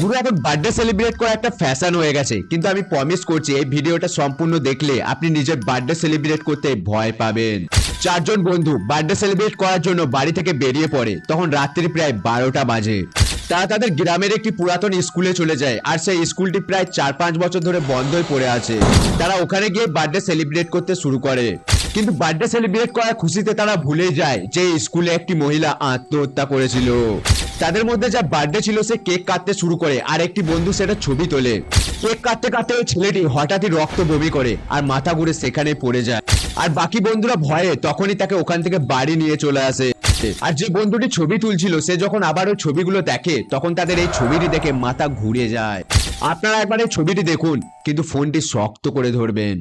বুড়ো এখন birthday celebrate করা একটা ফ্যাশন হয়ে গেছে। কিন্তু আমি প্রমিস করছি, এই ভিডিওটা সম্পূর্ণ দেখলে আপনি নিজের বার্থডে সেলিব্রেট করতে ভয় পাবেন। চারজন বন্ধু বার্থডে সেলিব্রেট করার জন্য বাড়ি থেকে বেরিয়ে পড়ে, তখন রাত্রি প্রায় বারোটা বাজে। তারা তাদের গ্রামের একটি পুরাতন স্কুলে চলে যায়, আর সেই স্কুলটি প্রায় চার পাঁচ বছর ধরে বন্ধই পড়ে আছে। তারা ওখানে গিয়ে বার্থডে সেলিব্রেট করতে শুরু করে। কিন্তু বার্থডে সেলিব্রেট করার খুশিতে তারা ভুলে যায় যে স্কুলে একটি মহিলা আত্মহত্যা করেছিল। তাদের মধ্যে যা বার্থডে ছিল সে কেক কাটতে শুরু করে। আর একটি বন্ধু সেটা ছবি তোলে। কেক কাটতে কাটতে ওই ছেলেটি হঠাৎই রক্ত বমি করে আর মাথা ঘুরে সেখানে পড়ে যায়। আর বাকি বন্ধুরা ভয়ে তখনই তাকে ওখান থেকে বাড়ি নিয়ে চলে আসে। আর যে বন্ধুটি ছবি তুলছিল, সে যখন আবার ওই ছবিগুলো দেখে, তখন তাদের এই ছবিটি দেখে মাথা ঘুরে যায়। আপনারা একবার এই ছবিটি দেখুন, কিন্তু ফোনটি শক্ত করে ধরবেন।